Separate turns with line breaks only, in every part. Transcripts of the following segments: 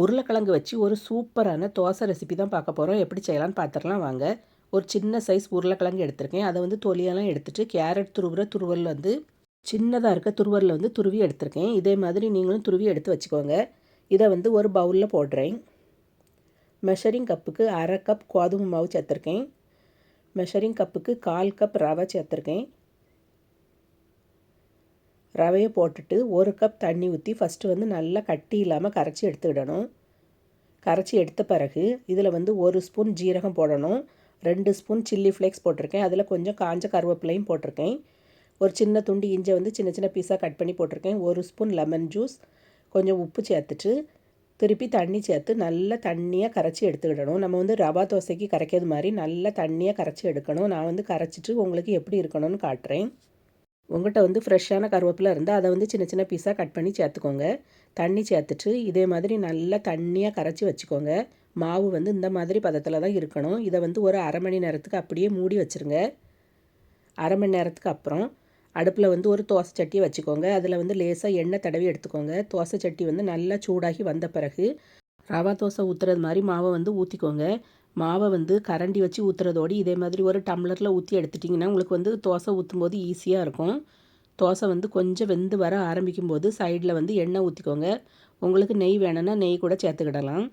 உருளைக்கிழங்கு வச்சு ஒரு சூப்பரான தோசை ரெசிபி தான் பார்க்க போகிறோம் எப்படி செய்யலாம்னு பார்த்துடலாம் வாங்க. ஒரு சின்ன சைஸ் உருளைக்கிழங்கு எடுத்திருக்கேன். அதை வந்து தொலியெல்லாம் எடுத்துகிட்டு கேரட் துருவுற துருவல் வந்து சின்னதாக இருக்க துருவரில் வந்து துருவி எடுத்திருக்கேன். இதே மாதிரி நீங்களும் துருவி எடுத்து வச்சுக்கோங்க. இதை வந்து ஒரு பவுலில் போடுறேன். மெஷரிங் கப்புக்கு அரை கப் கோதுமை மாவு சேர்த்துருக்கேன். மெஷரிங் கப்புக்கு கால் கப் ரவை சேர்த்துருக்கேன். ரவையை போட்டுட்டு ஒரு கப் தண்ணி ஊற்றி ஃபஸ்ட்டு வந்து நல்லா கட்டி இல்லாமல் கரைச்சி எடுத்துக்கிடணும். கரைச்சி எடுத்த பிறகு இதில் வந்து ஒரு ஸ்பூன் ஜீரகம் போடணும். ரெண்டு ஸ்பூன் சில்லி ஃப்ளேக்ஸ் போட்டிருக்கேன். அதில் கொஞ்சம் காஞ்ச கருவேப்பிலையும் போட்டிருக்கேன். ஒரு சின்ன துண்டு இஞ்சி வந்து சின்ன சின்ன பீஸாக கட் பண்ணி போட்டிருக்கேன். ஒரு ஸ்பூன் லெமன் ஜூஸ் கொஞ்சம் உப்பு சேர்த்துட்டு திருப்பி தண்ணி சேர்த்து நல்லா தண்ணியாக கரைச்சி எடுத்துக்கிடணும். நம்ம வந்து ரவா தோசைக்கு கரைக்கிறது மாதிரி நல்லா தண்ணியாக கரைச்சி எடுக்கணும். நான் வந்து கரைச்சிட்டு உங்களுக்கு எப்படி இருக்கணும்னு காட்டுறேன். உங்கள்கிட்ட வந்து ஃப்ரெஷ்ஷான கருவேப்பிலை இருந்தால் அதை வந்து சின்ன சின்ன பீஸாக கட் பண்ணி சேர்த்துக்கோங்க. தண்ணி சேர்த்துட்டு இதே மாதிரி நல்லா தண்ணியாக கரைச்சி வச்சுக்கோங்க. மாவு வந்து இந்த மாதிரி பதத்தில் தான் இருக்கணும். இதை வந்து ஒரு அரை மணி நேரத்துக்கு அப்படியே மூடி வச்சுருங்க. அரை மணி நேரத்துக்கு அப்புறம் அடுப்பில் வந்து ஒரு தோசை சட்டியை வச்சுக்கோங்க. அதில் வந்து லேசாக எண்ணெய் தடவி எடுத்துக்கோங்க. தோசை சட்டி வந்து நல்லா சூடாகி வந்த பிறகு ரவா தோசை ஊற்றுறது மாதிரி மாவை வந்து ஊற்றிக்கோங்க மாவை வந்து கரண்டி வச்சு ஊற்றுறதோடு இதே மாதிரி ஒரு டம்ளரில் ஊற்றி எடுத்துட்டிங்கன்னா உங்களுக்கு வந்து தோசை ஊற்றும் போது ஈஸியாக இருக்கும். தோசை வந்து கொஞ்சம் வெந்து வர ஆரம்பிக்கும் போது சைடில் வந்து எண்ணெய் ஊற்றிக்கோங்க உங்களுக்கு நெய் வேணும்னா நெய் கூட சேர்த்துக்கிடலாம்.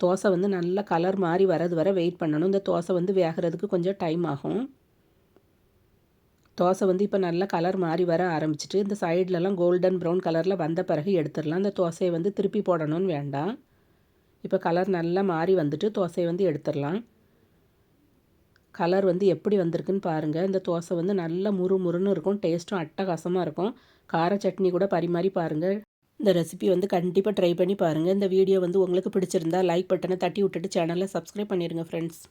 தோசை வந்து நல்லா கலர் மாறி வரது வர வெயிட் பண்ணணும். இந்த தோசை வந்து வேகிறதுக்கு கொஞ்சம் டைம் ஆகும். தோசை வந்து இப்போ நல்லா கலர் மாறி வர ஆரம்பிச்சிட்டு இந்த சைட்லலாம் கோல்டன் ப்ரௌன் கலரில் வந்த பிறகு எடுத்துடலாம். இந்த தோசையை வந்து திருப்பி போடணும்னு வேண்டாம். இப்போ கலர் நல்லா மாறி வந்துட்டு தோசையை வந்து எடுத்துடலாம். கலர் வந்து எப்படி வந்திருக்குன்னு பாருங்கள் இந்த தோசை வந்து நல்லா முறு முறுன்னு இருக்கும். டேஸ்ட்டும் அட்டகாசமாக இருக்கும். கார சட்னி கூட பரிமாறி பாருங்கள் இந்த ரெசிபி வந்து கண்டிப்பாக ட்ரை பண்ணி பாருங்கள் இந்த வீடியோ வந்து உங்களுக்கு பிடிச்சிருந்தா லைக் பட்டனை தட்டி விட்டுட்டு சேனலை சப்ஸ்கிரைப் பண்ணிடுங்க ஃப்ரெண்ட்ஸ்